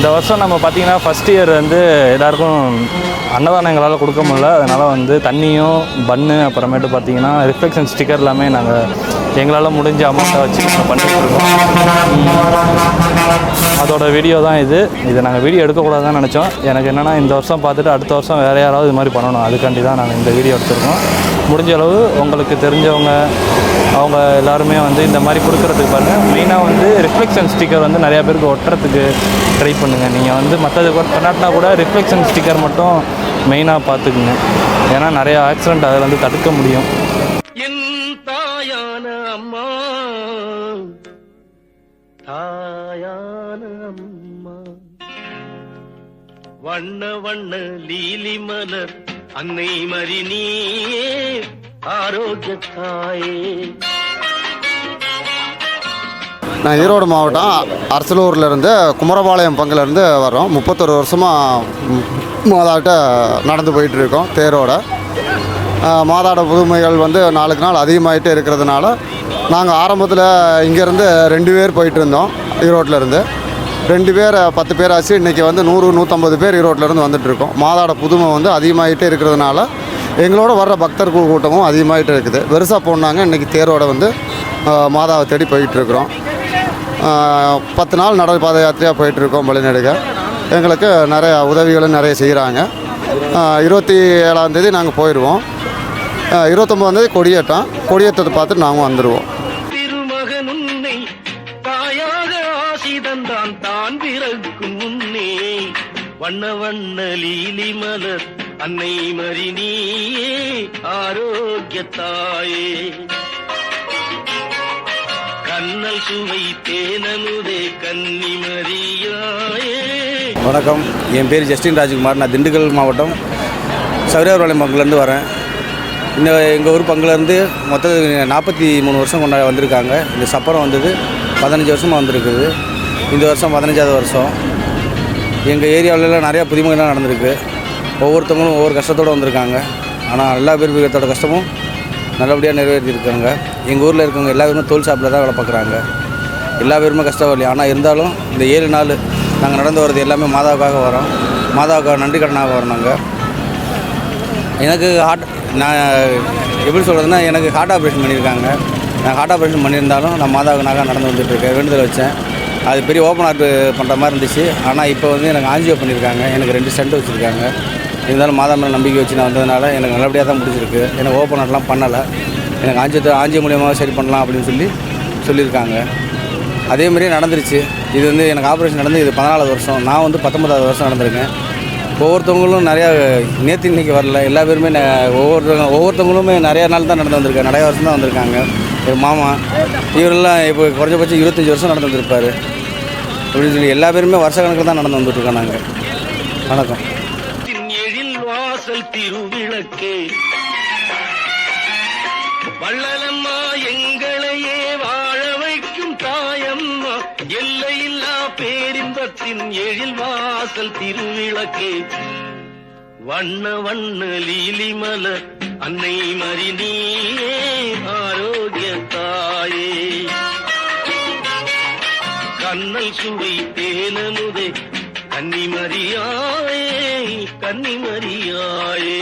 இந்த வருஷம் நம்ம பார்த்தீங்கன்னா ஃபஸ்ட் இயர் வந்து எல்லாருக்கும் அன்னதானம் எங்களால் கொடுக்க முடியல. அதனால் வந்து தண்ணியும் பன்னு அப்புறமேட்டு பார்த்தீங்கன்னா ரிஃப்ளெக்ஷன் ஸ்டிக்கர் எல்லாமே நாங்கள் எங்களால் முடிஞ்ச அமௌண்ட்டை வச்சு நாங்கள் பண்ணிட்டு இருக்கோம். அதோட வீடியோ தான் இது. இதை நாங்கள் வீடியோ எடுக்கக்கூடாதுன்னு நினச்சோம். எனக்கு என்னென்னா இந்த வருஷம் பார்த்துட்டு அடுத்த வருஷம் வேறு யாராவது இது மாதிரி பண்ணணும். அதுக்காண்டி தான் நாங்கள் இந்த வீடியோ எடுத்திருக்கோம். முடிஞ்ச அளவு உங்களுக்கு தெரிஞ்சவங்க அவங்க எல்லாருமே வந்து இந்த மாதிரி கொடுக்குறதுக்கு பாருங்கள் மெயினாக வந்து ரிஃப்ளெக்ஷன் ஸ்டிக்கர் வந்து நிறையா பேருக்கு ஒட்டுறதுக்கு ட்ரை பண்ணுங்கள் நீங்கள் வந்து மற்றது பண்ணாட்டினா கூட ரிஃப்ளெக்ஷன் ஸ்டிக்கர் மட்டும் மெயினாக பார்த்துக்குங்க. ஏன்னா நிறையா ஆக்சிடென்ட் அதில் வந்து தடுக்க முடியும். என் வண்ண வண்ண லீலி மலர் அன்னை மறி நீ ஆரோக்கிய தாயே நான் ஈரோடு மாவட்டம் அரசலூர்லேருந்து குமரபாளையம் பங்குலேருந்து வரோம் முப்பத்தொரு வருஷமாக மாதாட்ட நடந்து போயிட்டுருக்கோம் தேரோட. மாதாட புதுமைகள் வந்து நாளுக்கு நாள் அதிகமாகிட்டே இருக்கிறதுனால நாங்கள் ஆரம்பத்தில் இங்கேருந்து ரெண்டு பேர் போயிட்டு இருந்தோம் ஈரோட்டில் இருந்து ரெண்டு பேர் பத்து பேர் ஆச்சு இன்றைக்கி வந்து நூறு நூற்றம்பது பேர் ஈரோட்டில் இருந்து மாதாட புதுமை வந்து அதிகமாகிட்டே இருக்கிறதுனால எங்களோட வர்ற பக்தர் கூட்டமும் அதிகமாகிட்டே இருக்குது. பெருசாக போனாங்க. இன்றைக்கி தேரோட வந்து மாதாவை தேடி போயிட்டுருக்குறோம். பத்து நாள் நட பாத யாத்திரையாக போயிட்டுருக்கோம் வழிநடுக எங்களுக்கு நிறைய உதவிகளும் நிறைய செய்கிறாங்க இருபத்தி ஏழாந்தேதி நாங்கள் போயிடுவோம் இருபத்தொம்போதாந்தேதி கொடியேற்றம். கொடியேற்றத்தை பார்த்துட்டு நாங்கள் வந்துடுவோம் தான். பிறக்கும் முன்னே வண்ண வண்ண லீலி மலர் அன்னை மறி நீயே ஆரோக்கிய தாயே கண்ணல் சுவை தேனனுதே கன்னி மறியாயே வணக்கம். என் பேர் ஜஸ்டின் ராஜ்குமார். நான் திண்டுக்கல் மாவட்டம் சௌரியார்பாளையம் பங்குலேருந்து வரேன். இந்த எங்கள் ஊர் பங்குலேருந்து மொத்தம் நாற்பத்தி மூணு வருஷம் கொண்டா வந்திருக்காங்க. இந்த சப்பரம் வந்தது பதினஞ்சு வருஷமாக வந்திருக்குது. இந்த வருஷம் பதினஞ்சாவது வருஷம். எங்கள் ஏரியாவிலலாம் நிறையா புதுமைகள்லாம் நடந்திருக்கு. ஒவ்வொருத்தவங்களும் ஒவ்வொரு கஷ்டத்தோடு வந்திருக்காங்க. ஆனால் எல்லா பேர்த்தோட கஷ்டமும் நல்லபடியாக நிறைவேற்றிருக்காங்க எங்கள் ஊரில் இருக்கவங்க எல்லா பேருமே தோல் ஷாப்பில் தான் வேலை பார்க்குறாங்க. எல்லா பேருமே கஷ்டம் இல்லையா ஆனால் இருந்தாலும் இந்த ஏழு நாள் நாங்கள் நடந்து வர்றது எல்லாமே மாதாவுக்காக வரோம் மாதாவுக்காக நன்றி கடனாக வரோம் நாங்கள் எனக்கு ஹார்ட் நான் எப்படி சொல்கிறதுனா எனக்கு ஹார்ட் ஆப்ரேஷன் பண்ணியிருக்காங்க. நான் ஹார்ட் ஆப்ரேஷன் பண்ணியிருந்தாலும் நான் மாதாவுக்காக நடந்து வந்துட்டுருக்கேன் வேண்டுதல் வச்சேன். அது பெரிய ஓப்பன் ஆர்ட் பண்ணுற மாதிரி இருந்துச்சு. ஆனால் இப்போ வந்து எனக்கு ஆஞ்சியோ பண்ணியிருக்காங்க. எனக்கு ரெண்டு ஸ்டெண்ட் வச்சுருக்காங்க. இருந்தாலும் மாதா மேலே நம்பிக்கை வச்சு நான் வந்ததுனால எனக்கு நல்லபடியாக தான் முடிஞ்சிருக்கு. எனக்கு ஓப்பன் ஹார்ட்லாம் பண்ணலை. எனக்கு ஆஞ்சி ஆஞ்சி மூலியமாக சரி பண்ணலாம் அப்படின்னு சொல்லி சொல்லியிருக்காங்க. அதே மாதிரியே நடந்துருச்சு. இது வந்து எனக்கு ஆப்ரேஷன் நடந்து இது பதினாலாவது வருஷம். நான் வந்து பத்தொன்பதாவது வருஷம் நடந்திருக்கேன். ஒவ்வொருத்தவங்களும் நிறையா நேற்று இன்னைக்கு வரல. எல்லா பேருமே ந- ஒவ்வொருத்தவங்க ஒவ்வொருத்தவங்களுமே நிறையா நாள் தான் நடந்து வந்திருக்காங்க. நிறைய வருஷம் தான் வந்திருக்காங்க. ஒரு மாமா இவரெல்லாம் இப்போ குறைஞ்சபட்சம் இருபத்தஞ்சி வருஷம் நடந்து வந்திருப்பார். அப்படின்னு சொல்லி எல்லா பேருமே வருஷ கணக்கில் தான் நடந்து வந்துட்டுருக்கோம் நாங்கள் வணக்கம். வாசல் திருவிளக்கே. வள்ளலம்மா எங்களையே வாழ வைக்கும் தாயம்மா. எல்லையில்லா பேரின்பத்தின் எழில் வாசல் திருவிளக்கே. வண்ண வண்ண லீலிமல அன்னை மறி ஆரோக்கிய தாயே. கண்ணல் சுவை தேனமுதே கன்னிமரியாயே கன்னிமரியாயே